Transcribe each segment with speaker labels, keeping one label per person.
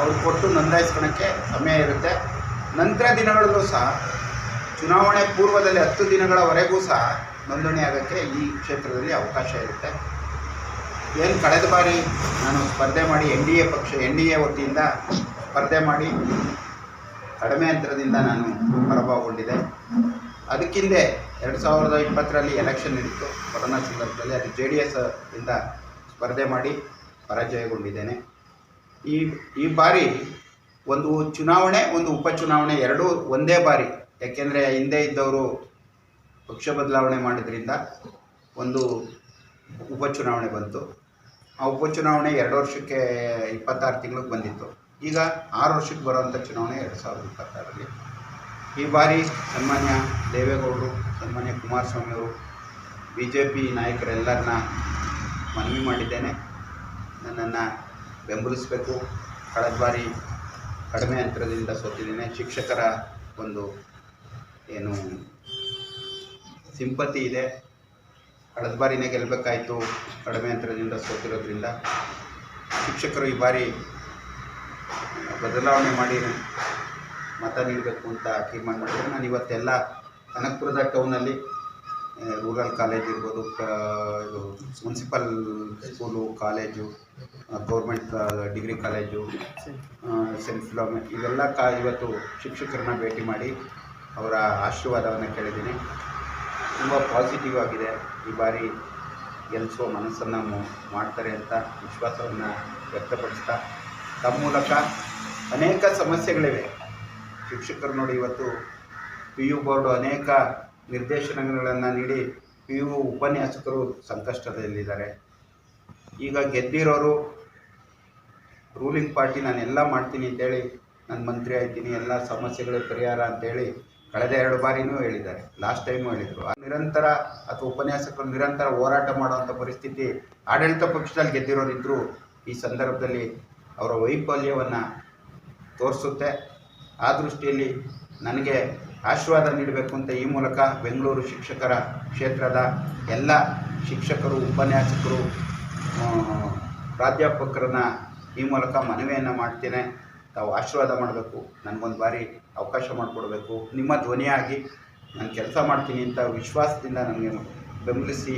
Speaker 1: ಅವ್ರು ಕೊಟ್ಟು ನೋಂದಾಯಿಸ್ಕೊಳಕ್ಕೆ ಸಮಯ ಇರುತ್ತೆ. ನಂತರ ದಿನಗಳಲ್ಲೂ ಸಹ, ಚುನಾವಣೆ ಪೂರ್ವದಲ್ಲಿ ಹತ್ತು ದಿನಗಳವರೆಗೂ ಸಹ ನೋಂದಣಿ ಆಗೋಕ್ಕೆ ಈ ಕ್ಷೇತ್ರದಲ್ಲಿ ಅವಕಾಶ ಇರುತ್ತೆ. ಏನು ಕಳೆದ ಬಾರಿ ನಾನು ಸ್ಪರ್ಧೆ ಮಾಡಿ ಎನ್ ಡಿ ಎ ಪಕ್ಷ, ಎನ್ ಡಿ ಎ ವತಿಯಿಂದ ಸ್ಪರ್ಧೆ ಮಾಡಿ ಕಡಿಮೆ ಅಂತರದಿಂದ ನಾನು ಹೊರಭಾಗಗೊಂಡಿದ್ದೆ ಅದಕ್ಕಿಂದೆ ಎರಡು ಸಾವಿರದ ಇಪ್ಪತ್ತರಲ್ಲಿ ಎಲೆಕ್ಷನ್ ನಡೀತು. ಕೊರೋನಾ ಸಂದರ್ಭದಲ್ಲಿ ಅದು ಜೆ ಡಿ ಎಸ್ ಇಂದ ಸ್ಪರ್ಧೆ ಮಾಡಿ ಪರಾಜಯಗೊಂಡಿದ್ದೇನೆ. ಈ ಈ ಬಾರಿ ಒಂದು ಚುನಾವಣೆ, ಒಂದು ಉಪಚುನಾವಣೆ ಎರಡೂ ಒಂದೇ ಬಾರಿ. ಯಾಕೆಂದರೆ ಹಿಂದೆ ಇದ್ದವರು ಪಕ್ಷ ಬದಲಾವಣೆ ಮಾಡಿದ್ರಿಂದ ಒಂದು ಉಪಚುನಾವಣೆ ಬಂತು. ಆ ಉಪಚುನಾವಣೆ ಎರಡು ವರ್ಷಕ್ಕೆ ಇಪ್ಪತ್ತಾರು ತಿಂಗಳಿಗೆ ಬಂದಿತ್ತು. ಈಗ ಆರು ವರ್ಷಕ್ಕೆ ಬರುವಂಥ ಚುನಾವಣೆ ಎರಡು ಸಾವಿರದ ಇಪ್ಪತ್ತಾರರಲ್ಲಿ. ಈ ಬಾರಿ ಸನ್ಮಾನ್ಯ ದೇವೇಗೌಡರು, ಸನ್ಮಾನ್ಯ ಕುಮಾರಸ್ವಾಮಿಯವರು ಬಿ ಜೆ ಪಿ ನಾಯಕರೆಲ್ಲರನ್ನ ಮನವಿ ಮಾಡಿದ್ದೇನೆ. ನನ್ನನ್ನು ಬೆಂಬಲಿಸಬೇಕು. ಕಳೆದ ಬಾರಿ ಕಡಿಮೆ ಅಂತರದಿಂದ ಸೋತಿದ್ದೇನೆ. ಶಿಕ್ಷಕರ ಒಂದು ಏನು ಸಿಂಪತಿ ಇದೆ. ಕಳೆದ ಬಾರಿನೇ ಗೆಲ್ಲಬೇಕಾಯಿತು. ಕಡಿಮೆ ಅಂತರದಿಂದ ಸೋತಿರೋದ್ರಿಂದ ಶಿಕ್ಷಕರು ಈ ಬಾರಿ ಬದಲಾವಣೆ ಮಾಡಿ ಮತ ನೀಡಬೇಕು ಅಂತ ತೀರ್ಮಾನ ಮಾಡಿದರೆ ನಾನು ಇವತ್ತೆಲ್ಲ ಕನಕಪುರದ ಟೌನಲ್ಲಿ ರೂರಲ್ ಕಾಲೇಜ್ ಇರ್ಬೋದು ಇದು municipal school, college government degree college saint ಫಿಲೋಮೆ, ಇವೆಲ್ಲ ಕಾ, ಇವತ್ತು ಶಿಕ್ಷಕರನ್ನ ಭೇಟಿ ಮಾಡಿ ಅವರ ಆಶೀರ್ವಾದವನ್ನು ಕೇಳಿದ್ದೀನಿ. ತುಂಬ ಪಾಸಿಟಿವ್ ಆಗಿದೆ. ಈ ಬಾರಿ ಗೆಲ್ಲಿಸುವ ಮನಸ್ಸನ್ನು ಮಾಡ್ತಾರೆ ಅಂತ ವಿಶ್ವಾಸವನ್ನು ವ್ಯಕ್ತಪಡಿಸ್ತಾ, ತಮ್ಮ ಮೂಲಕ ಅನೇಕ ಸಮಸ್ಯೆಗಳಿವೆ. ಶಿಕ್ಷಕರು ನೋಡಿ ಇವತ್ತು ಪಿ ಯು ಬೋರ್ಡು ಅನೇಕ ನಿರ್ದೇಶನಗಳನ್ನು ನೀಡಿ ಪಿ ಯು ಉಪನ್ಯಾಸಕರು ಸಂಕಷ್ಟದಲ್ಲಿದ್ದಾರೆ. ಈಗ ಗೆದ್ದಿರೋರು ರೂಲಿಂಗ್ ಪಾರ್ಟಿ ನಾನು ಎಲ್ಲ ಮಾಡ್ತೀನಿ ಅಂತೇಳಿ ನಾನು ಮಂತ್ರಿ ಆಯ್ತೀನಿ ಎಲ್ಲ ಸಮಸ್ಯೆಗಳ ಪರಿಹಾರ ಅಂತೇಳಿ ಕಳೆದ ಎರಡು ಬಾರಿನೂ ಹೇಳಿದ್ದಾರೆ. ಲಾಸ್ಟ್ ಟೈಮು ಹೇಳಿದರು. ನಿರಂತರ ಅಥವಾ ಉಪನ್ಯಾಸಕರು ನಿರಂತರ ಹೋರಾಟ ಮಾಡುವಂಥ ಪರಿಸ್ಥಿತಿ ಆಡಳಿತ ಪಕ್ಷದಲ್ಲಿ ಗೆದ್ದಿರೋರಿದ್ದರು ಈ ಸಂದರ್ಭದಲ್ಲಿ ಅವರ ವೈಫಲ್ಯವನ್ನು ತೋರಿಸುತ್ತೆ. ಆ ದೃಷ್ಟಿಯಲ್ಲಿ ನನಗೆ ಆಶೀರ್ವಾದ ನೀಡಬೇಕು ಅಂತ ಈ ಮೂಲಕ ಬೆಂಗಳೂರು ಶಿಕ್ಷಕರ ಕ್ಷೇತ್ರದ ಎಲ್ಲ ಶಿಕ್ಷಕರು, ಉಪನ್ಯಾಸಕರು ಪ್ರಾಧ್ಯಾಪಕರನ್ನ ಈ ಮೂಲಕ ಮನವಿಯನ್ನು ಮಾಡ್ತೇನೆ. ತಾವು ಆಶೀರ್ವಾದ ಮಾಡಬೇಕು. ನನಗೊಂದು ಬಾರಿ ಅವಕಾಶ ಮಾಡಿಕೊಡ್ಬೇಕು. ನಿಮ್ಮ ಧ್ವನಿಯಾಗಿ ನಾನು ಕೆಲಸ ಮಾಡ್ತೀನಿ ಅಂತ ವಿಶ್ವಾಸದಿಂದ ನನಗೆ ಬೆಂಬಲಿಸಿ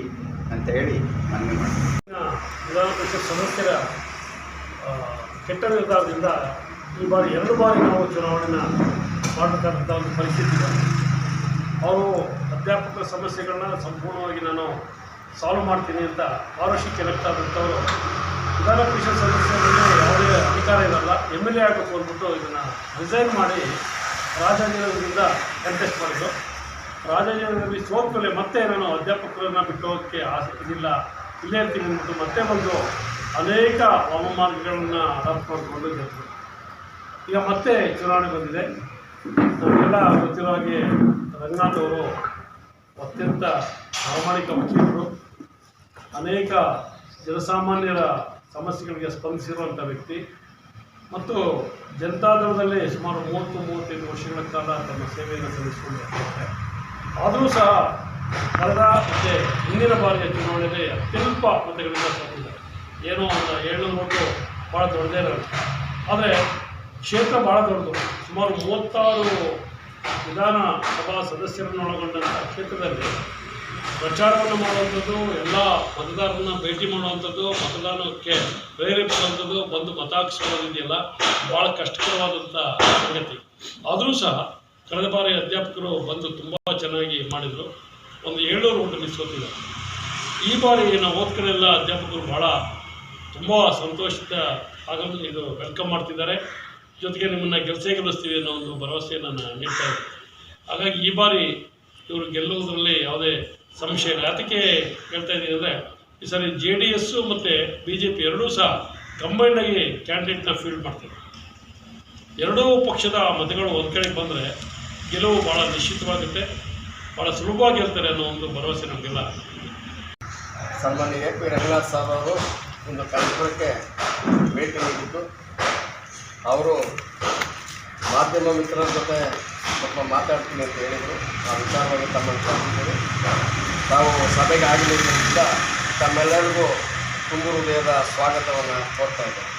Speaker 1: ಅಂತ ಹೇಳಿ ಮನವಿ ಮಾಡ್ತೀನಿ.
Speaker 2: ಕೆಟ್ಟ ನಿರ್ಧಾರದಿಂದ ಈ ಬಾರಿ ಎರಡು ಬಾರಿ ನಾವು ಚುನಾವಣೆನ ಮಾಡಬೇಕಾದಂಥ ಒಂದು ಪರಿಸ್ಥಿತಿ ಇದೆ. ಅವರು ಅಧ್ಯಾಪಕರ ಸಮಸ್ಯೆಗಳನ್ನ ಸಂಪೂರ್ಣವಾಗಿ ನಾನು ಸಾಲ್ವ್ ಮಾಡ್ತೀನಿ ಅಂತ ವರ್ಷಕ್ಕೆ ಎಲೆಕ್ಟ್ ಆದಂಥವರು. ವಿಧಾನ ಪರಿಷತ್ ಸದಸ್ಯರಲ್ಲಿ ಯಾವುದೇ ಅಧಿಕಾರ ಇರಲ್ಲ ಎಂ ಎಲ್ ಎ ಆಗಬೇಕು ಅಂದ್ಬಿಟ್ಟು ಇದನ್ನು ರಿಸೈನ್ ಮಾಡಿ ರಾಜಾಜಿನಗರದಿಂದ ಕಂಟೆಸ್ಟ್ ಮಾಡಿದ್ರು ರಾಜಾಜಿನಗರದಲ್ಲಿ ಸೋತ ಮೇಲೆ ಮತ್ತೆ ನಾನು ಅಧ್ಯಾಪಕರನ್ನು ಬಿಟ್ಟು ಹೋಗೋಕ್ಕೆ ಆಸೆ ಇದಿಲ್ಲ ಇಲ್ಲೇ ಇರ್ತೀನಿ ಅಂದ್ಬಿಟ್ಟು ಮತ್ತೆ ಬಂದು ಅನೇಕ ವಾಮಮಾರ್ಗಗಳನ್ನು ಅಡಾಪ್ಟ್ ಮಾಡಿಕೊಂಡು ಈಗ ಮತ್ತೆ ಚುನಾವಣೆ ಬಂದಿದೆ. ನಮಗೆಲ್ಲ ಗೊತ್ತಿರೋ ಹಾಗೆ ರಂಗನಾಥ್ ಅವರು ಅತ್ಯಂತ ಪ್ರಾಮಾಣಿಕ ವಕೀಲರು ಅನೇಕ ಜನಸಾಮಾನ್ಯರ ಸಮಸ್ಯೆಗಳಿಗೆ ಸ್ಪಂದಿಸಿರುವಂಥ ವ್ಯಕ್ತಿ ಮತ್ತು ಜನತಾದಳದಲ್ಲಿ ಸುಮಾರು ಮೂವತ್ತು, ಮೂವತ್ತೈದು ವರ್ಷಗಳ ಕಾಲ ತಮ್ಮ ಸೇವೆಯನ್ನು ಸಲ್ಲಿಸಿಕೊಂಡು ಬರ್ತಿದ್ದಾರೆ ಆದರೂ ಸಹ ಕಳೆದ ಮತ್ತು ಹಿಂದಿನ ಬಾರಿಯ ಚುನಾವಣೆಯಲ್ಲಿ ಅತ್ಯಲ್ಪ ಮತಗಳಿಂದ ಸೋತಿದ್ದಾರೆ ಏನೋ ಒಂದು ಏಳು ಓಟು ಭಾಳ ಇರೋದು ಆದರೆ ಕ್ಷೇತ್ರ ಭಾಳ ದೊಡ್ಡದು. ಸುಮಾರು ಮೂವತ್ತಾರು ವಿಧಾನ ಸಭಾ ಸದಸ್ಯರನ್ನು ಒಳಗೊಂಡಂಥ ಕ್ಷೇತ್ರದಲ್ಲಿ ಪ್ರಚಾರವನ್ನು ಮಾಡುವಂಥದ್ದು, ಎಲ್ಲ ಮತದಾರರನ್ನ ಭೇಟಿ ಮಾಡುವಂಥದ್ದು, ಮತದಾನಕ್ಕೆ ಪ್ರೇರೇಪಿಸುವಂಥದ್ದು ಬಂದು ಮತ ಹಾಕಿಸ್ಕೊಳ್ಳೋದಿದೆಯಲ್ಲ ಭಾಳ ಕಷ್ಟಕರವಾದಂಥ ಸಂಗತಿ. ಆದರೂ ಸಹ ಕಳೆದ ಬಾರಿ ಅಧ್ಯಾಪಕರು ಬಂದು ತುಂಬ ಚೆನ್ನಾಗಿ ಮಾಡಿದರು. ಒಂದು ಏಳ್ನೂರು ಓಟಲ್ಲಿ ಸೋತಿದ್ದಾರೆ ಈ ಬಾರಿ ನಾವು ಓದ್ಕರೆಲ್ಲ ಅಧ್ಯಾಪಕರು ಭಾಳ ತುಂಬ ಸಂತೋಷದ ಆಗಲು ಇದು ವೆಲ್ಕಮ್ ಮಾಡ್ತಿದ್ದಾರೆ. ಜೊತೆಗೆ ನಿಮ್ಮನ್ನು ಗೆಲ್ಸೇ ಗೆಲ್ಲಿಸ್ತೀವಿ ಅನ್ನೋ ಒಂದು ಭರವಸೆಯನ್ನು ನಾನು ನೀಡ್ತಾ ಇದ್ದೀನಿ. ಹಾಗಾಗಿ ಈ ಬಾರಿ ಇವರು ಗೆಲ್ಲುವುದರಲ್ಲಿ ಯಾವುದೇ ಸಂಶಯ ಇಲ್ಲ. ಅದಕ್ಕೆ ಹೇಳ್ತಾ ಇದ್ದೀನಿ ಅಂದರೆ, ಈ ಸರಿ ಜೆ ಡಿ ಎಸ್ಸು ಮತ್ತು ಬಿ ಜೆ ಪಿ ಎರಡೂ ಸಹ ಕಂಬೈಂಡಾಗಿ ಕ್ಯಾಂಡಿಡೇಟ್ನ ಫೀಲ್ಡ್ ಮಾಡ್ತಾರೆ. ಎರಡೂ ಪಕ್ಷದ ಮತಗಳು ಒಂದು ಕಡೆ ಬಂದರೆ ಗೆಲುವು ಭಾಳ ನಿಶ್ಚಿತವಾಗುತ್ತೆ ಭಾಳ ಸುಲಭವಾಗಿ ಹೇಳ್ತಾರೆ ಅನ್ನೋ ಒಂದು ಭರವಸೆ ನಮಗೆಲ್ಲ
Speaker 3: ಸನ್ಮಾನ್ಯ ಎ ಪಿ ರಂಗನಾಥ್ ಸಾಬ್ ಅವರು ಒಂದು ಕಾರ್ಯಕ್ರಮಕ್ಕೆ ಭೇಟಿ ನೀಡಿದ್ದು. ಅವರು ಮಾಧ್ಯಮ ಮಿತ್ರರ ಜೊತೆ ಸ್ವಲ್ಪ ಮಾತಾಡ್ತೀನಿ ಅಂತ ಹೇಳಿದರು. ಆ ವಿಚಾರವಾಗಿ ತಮ್ಮನ್ನು ಕರೆದಿದ್ದೇವೆ ತಾವು ಸಭೆಗೆ ಆಗಲಿದ್ದರಿಂದ ತಮ್ಮೆಲ್ಲರಿಗೂ ತುಂಬು ಹೃದಯದ ಸ್ವಾಗತವನ್ನು ಕೊಡ್ತಾ ಇದ್ದೇನೆ.